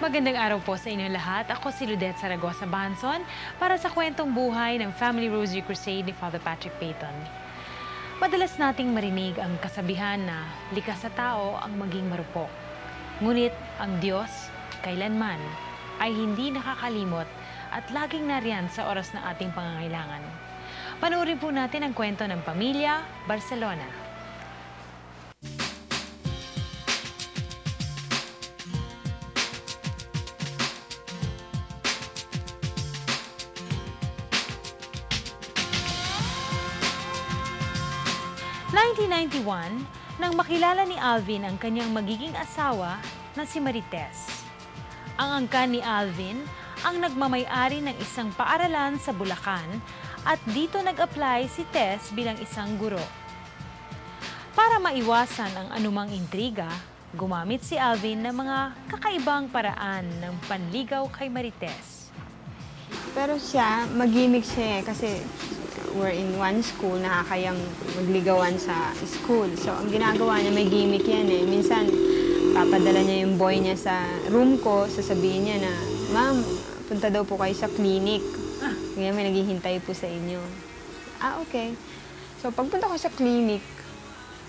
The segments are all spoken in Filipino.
Magandang araw po sa inyo lahat. Ako si Ludette Saragosa Banson para sa kwentong buhay ng Family Rosary Crusade ni Father Patrick Payton. Madalas nating marinig ang kasabihan na likas sa tao ang maging marupok. Ngunit ang Diyos, kailanman, ay hindi nakakalimot at laging nariyan sa oras na ating pangangailangan. Panoorin po natin ang kwento ng pamilya, Barcelona. – 1991, nang makilala ni Alvin ang kanyang magiging asawa na si Marites. Ang angkan ni Alvin ang nagmamay-ari ng isang paaralan sa Bulacan at dito nag-apply si Tess bilang isang guro. Para maiwasan ang anumang intriga, gumamit si Alvin ng mga kakaibang paraan ng panligaw kay Marites. Pero siya, magimik siya eh, kasi we're in one school, nakakayang magligawan sa school. So, ang ginagawa niya, may gimmick yan eh. Minsan, papadala niya yung boy niya sa room ko, sasabihin niya na, Ma'am, punta daw po kayo sa clinic. Kaya may naghihintay po sa inyo. Ah, okay. So, pagpunta ko sa clinic,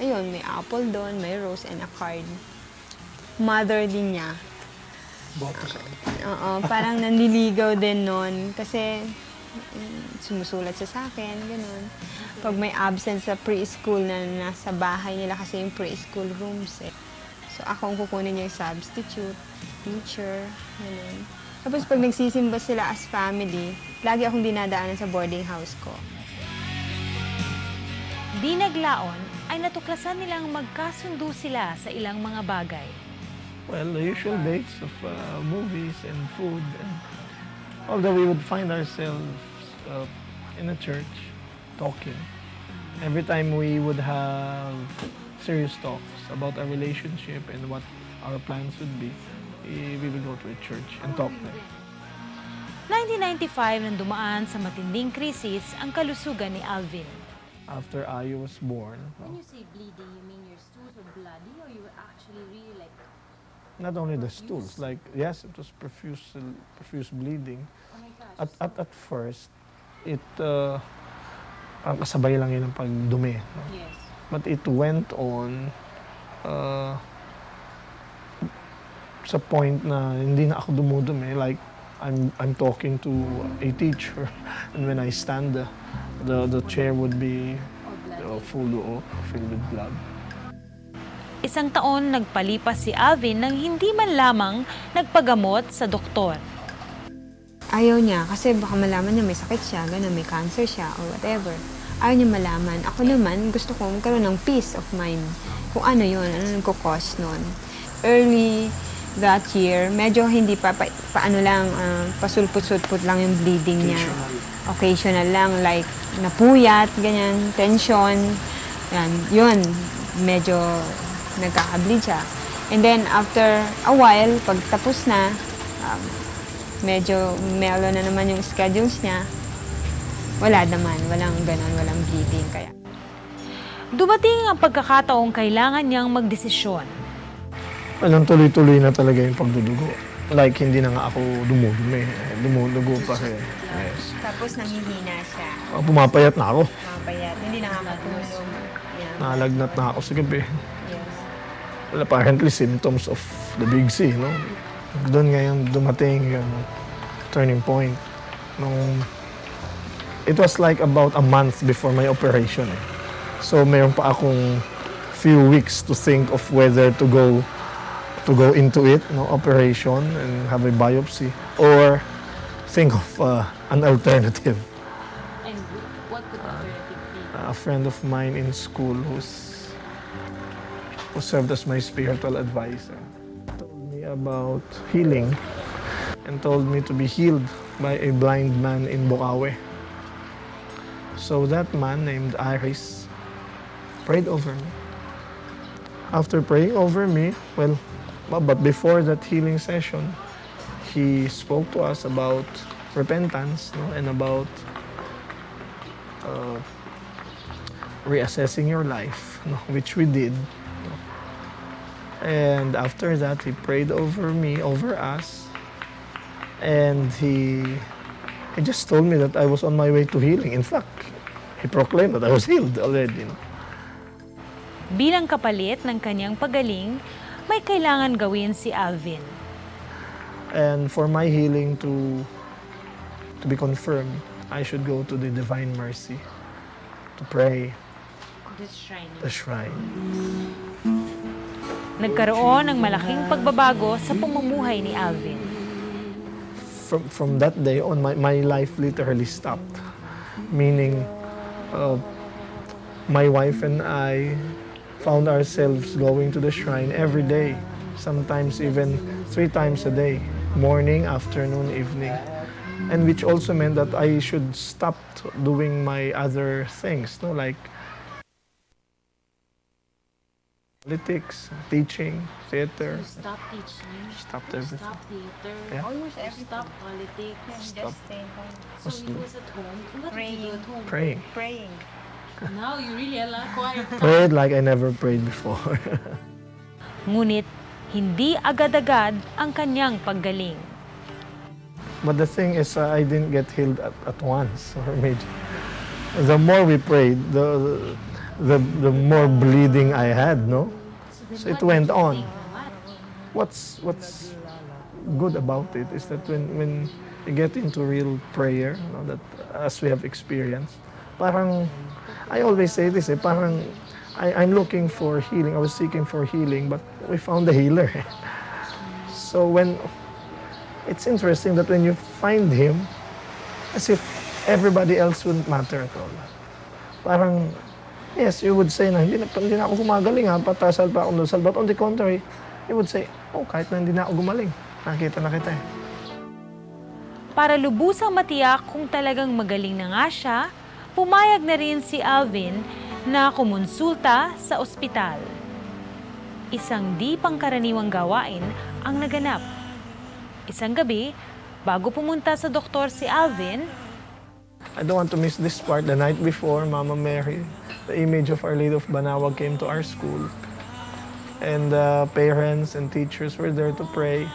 ayun, may apple doon, may rose, and a card. Mother din niya. Oo, parang nanliligaw din nun. Kasi sumusulat siya sa akin, ganun. Pag may absence sa preschool na nasa bahay nila kasi yung preschool rooms eh. So ako ang kukunin niya yung substitute, teacher, ganun. Tapos pag nagsisimba sila as family, lagi akong dinadaanan sa boarding house ko. Di naglaon ay natuklasan nilang magkasundo sila sa ilang mga bagay. Well, the usual dates of uh, movies and food. And although we would find ourselves uh, in a church talking, every time we would have serious talks about our relationship and what our plans would be, eh, we would go to a church and talk there. 1995 nang dumaan sa matinding krisis ang kalusugan ni Alvin. After Ayu was born, When you say bleeding, you mean your stools were bloody or you were actually really like, not only the stools, like, yes, it was profuse, profuse bleeding. oh. At, at, at first, it, uh, ang kasabay lang yun ng pagdumi. no? yes. But it went on uh, sa point na hindi na ako dumudumi. Like, I'm, I'm talking to a teacher. And when I stand, uh, the, the chair would be uh, full of, filled with blood. Isang taon nagpalipas si Alvin nang hindi man lamang nagpagamot sa doktor. Ayaw niya kasi baka malaman niya may sakit siya, ganun, may cancer siya or whatever. Ayaw niya malaman. Ako naman, gusto ko magkaroon ng peace of mind. Kung ano yun, ano nagko-cause nun. Early that year, medyo hindi pa, pa paano lang, ah, pasulput-sulput lang yung bleeding niya. Occasional lang, like napuyat, ganyan, tension. Yan, yun, medyo nagkaka-bleed siya. And then after a while, pag tapos na, um, medyo mellow na naman yung schedules niya, wala naman, walang ganon, walang bleeding. Kaya Dumating ang pagkakataong kailangan niyang magdesisyon. Anong tuloy-tuloy na talaga yung pagdudugo. Like, hindi na nga ako dumudumi. Dumudugo pa rin. Yes. Tapos nanghihina siya, Uh, Pumapayat na ako. mapayat, hindi nakakatulog. Yeah. Nalagnat na ako sa gabi. Well, apparently symptoms of the big C, no? Doon ngayon dumating yung turning point. Nung, it was like about a month before my operation. Eh. So, mayroon pa akong few weeks to think of whether to go to go into it, no, operation and have a biopsy, or think of uh, an alternative. And what could the alternative be? a friend of mine in school who's who served as my spiritual advisor told me about healing and told me to be healed by a blind man in Bukawi. So that man named Iris prayed over me. After praying over me, well, but before that healing session, he spoke to us about repentance no, and about uh, reassessing your life, no, which we did. And after that, he prayed over me, over us. And he, he just told me that I was on my way to healing. In fact, he proclaimed that I was healed already. Bilang kapalit ng kanyang pagaling, may kailangan gawin si Alvin. And for my healing to, to be confirmed, I should go to the Divine Mercy to pray the shrine. Nagkaroon ng malaking pagbabago sa pamumuhay ni Alvin. From, from that day on, my, my life literally stopped. Meaning, uh, my wife and I found ourselves going to the shrine every day, sometimes even three times a day, morning, afternoon, evening. And which also meant that I should stop doing my other things, no, like politics, teaching, theater, Stop teaching. stopped everything. Stop theater. Yeah. Almost everything. Stop politics. Stop So he was at home. What did you do at home? praying. Praying. Now you really allow quiet time. Prayed like I never prayed before. Ngunit hindi agad-agad ang kanyang paggaling. But the thing is, uh, I didn't get healed at, at once. Or maybe the more we prayed, the, the the the more bleeding I had. No, so it went on. What's what's good about it is that when when you get into real prayer, you know, that as we have experienced, parang I always say this, eh, parang I, I'm looking for healing. I was seeking for healing, but we found the healer. so when it's interesting that when you find him, as if everybody else wouldn't matter at all. Parang, yes, you would say na, hindi na, hindi na ako gumagaling ha, patasal pa ako nusal. But on the contrary, you would say, oh, kahit na hindi na ako gumaling, nakita na kita eh. Para lubusang matiyak kung talagang magaling na nga siya, pumayag na rin si Alvin na kumonsulta sa ospital. Isang di pangkaraniwang gawain ang naganap. Isang gabi, bago pumunta sa doktor si Alvin, I don't want to miss this part. The night before, Mama Mary, the image of Our Lady of Banawa came to our school. And uh, parents and teachers were there to pray.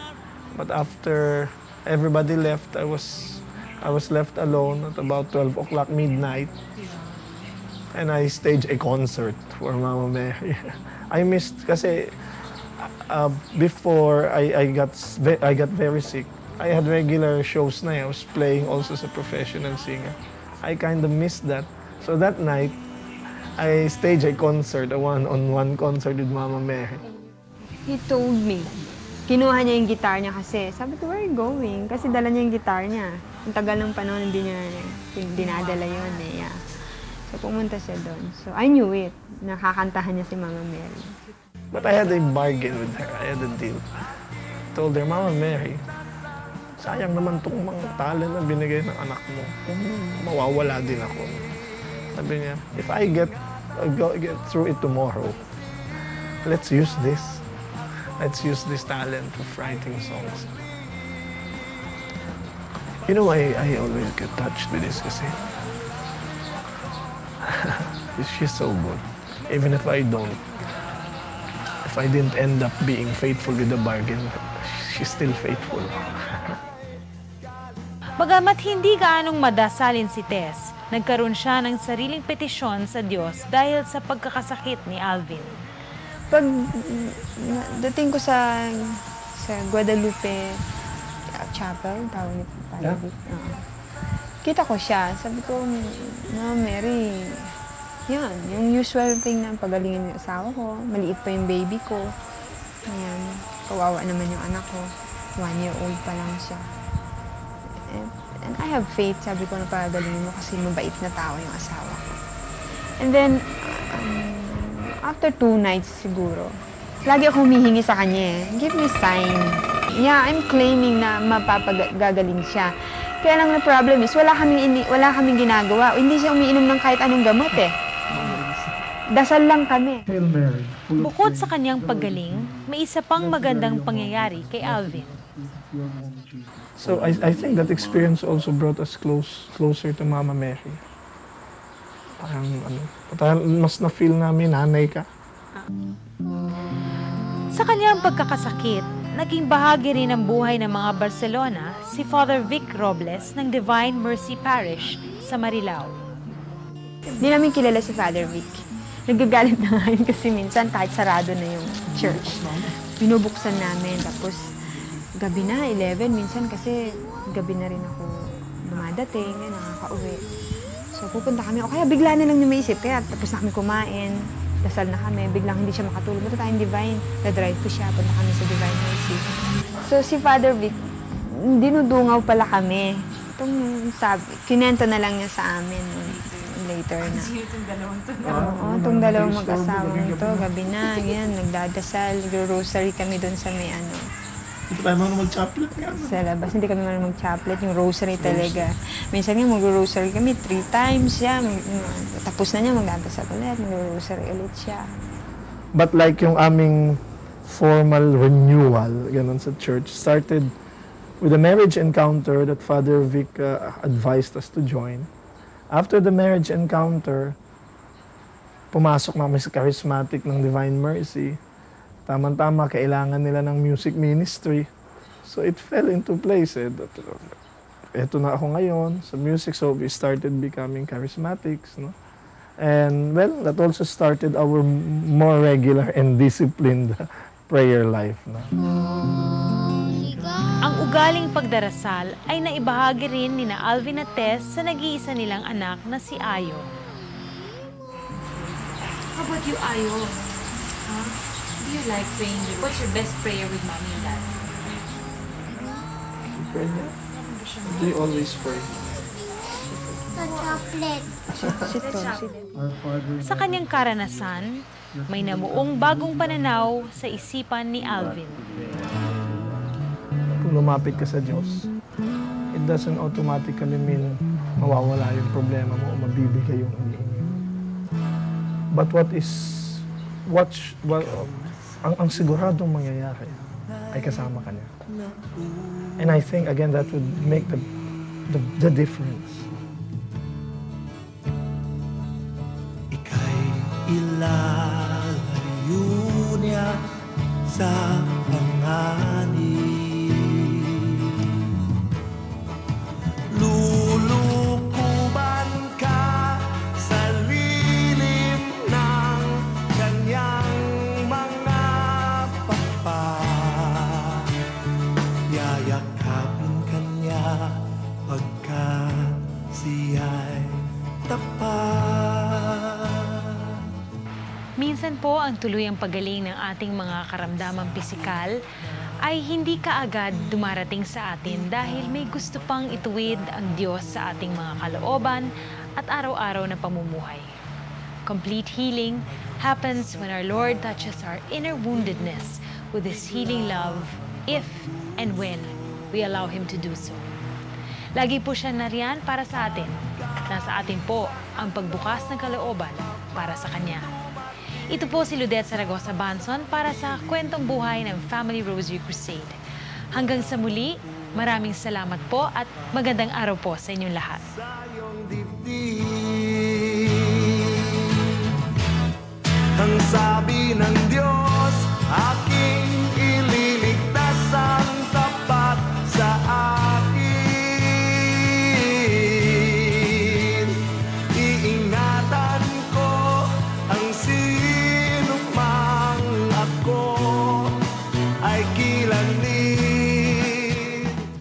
But after everybody left, I was, I was left alone at about 12 o'clock midnight. And I staged a concert for Mama Mary. I missed kasi uh, before I, I got I got very sick. I had regular shows eh. I was playing also as a professional singer. I kind of missed that. So that night, I staged a concert, a one-on-one concert with Mama Mary. He told me. Kinuha niya yung guitar niya kasi. Sabi ko, where are you going? Kasi dala niya yung guitar niya. Ang tagal ng panahon, hindi niya dinadala yun eh. Yeah. So pumunta siya doon. So I knew it. Nakakantahan niya si Mama Mary. But I had a bargain with her. I had a deal. Told her, Mama Mary, sayang naman tong mga talent na binigay ng anak mo. Mawawala din ako. Sabi niya, if I get, go, get through it tomorrow, let's use this. Let's use this talent of writing songs. You know, I, I always get touched with this kasi she's so good. Even if I don't, if I didn't end up being faithful with the bargain, she's still faithful. Bagamat hindi gaanong madasalin si Tess, nagkaroon siya ng sariling petisyon sa Diyos dahil sa pagkakasakit ni Alvin. Pag dating ko sa sa Guadalupe uh, Chapel, tawag pala. Yeah. Oo. Kita ko siya. Sabi ko, Mama Mary, yan, yung usual thing na pagalingin yung asawa ko. Maliit pa yung baby ko. Ayan, kawawa naman yung anak ko. One year old pa lang siya. I have faith, sabi ko na pagalingin mo kasi mabait na tao yung asawa ko. And then, um, after two nights siguro, lagi ako humihingi sa kanya eh. Give me sign. Yeah, I'm claiming na mapapagagaling siya. Kaya lang na problem is, wala kaming, ini, wala kaming ginagawa. Hindi siya umiinom ng kahit anong gamot eh. Dasal lang kami. Bukod sa kanyang paggaling, may isa pang magandang pangyayari kay Alvin. So I, I think that experience also brought us close closer to Mama Mary. Parang ano, parang mas na-feel namin nanay ka. Sa kanyang pagkakasakit, naging bahagi rin ng buhay ng mga Barcelona si Father Vic Robles ng Divine Mercy Parish sa Marilao. Hindi namin kilala si Father Vic. Nagagalit na kasi minsan kahit sarado na yung church. Binubuksan namin tapos gabi na, 11 minsan kasi gabi na rin ako dumadating, eh, nakaka-uwi. So pupunta kami, o kaya bigla na lang niya maisip, kaya tapos na kami kumain, dasal na kami, biglang hindi siya makatulog. Punta tayong Divine, na-drive ko siya, punta kami sa Divine Mercy. So si Father Vic, dinudungaw pala kami. Itong sabi, kinento na lang niya sa amin later na. Oo, itong dalawang mag-asawa ito, gabi na, yan, nagdadasal, nagro-rosary kami doon sa may ano, Hindi tayo marunong mag-chaplet nga. sa labas. Hindi kami marunong mag-chaplet, yung rosary talaga. Minsan nga mag-rosary kami three times siya. Mag- mag- Tapos na niya, magdadasal ulit, mag-rosary ulit siya. But like yung aming formal renewal, ganun sa church, started with a marriage encounter that Father Vic uh, advised us to join. After the marriage encounter, pumasok namin sa charismatic ng Divine Mercy. Tama-tama, kailangan nila ng music ministry. So it fell into place. Eh. That, Eto na ako ngayon sa music, so we started becoming charismatics. No? And well, that also started our more regular and disciplined prayer life. No? Ang ugaling pagdarasal ay naibahagi rin ni na Alvin at Tess sa nag-iisa nilang anak na si Ayo. How about you, Ayo? Huh? Do you like praying? What's your best prayer with mommy and dad? Do you always pray? Sa kanyang karanasan, may namuong bagong pananaw sa isipan ni Alvin. Kung lumapit ka sa Diyos, it doesn't automatically mean mawawala yung problema mo o mabibigay yung hinihingi. But what is, what, well, ang, ang siguradong mangyayari ay kasama ka niya. And I think, again, that would make the, the, the difference. Ika'y ilalayo niya sa panganib. Ang tuluyang pagaling ng ating mga karamdamang pisikal ay hindi kaagad dumarating sa atin dahil may gusto pang ituwid ang Diyos sa ating mga kalooban at araw-araw na pamumuhay. Complete healing happens when our Lord touches our inner woundedness with His healing love if and when we allow Him to do so. Lagi po siya nariyan para sa atin. Nasa atin po ang pagbukas ng kalooban para sa Kanya. Ito po si Ludet Saragosa Banson para sa kwentong buhay ng Family Rosary Crusade. Hanggang sa muli, maraming salamat po at magandang araw po sa inyong lahat. sa iyong dibdib Ang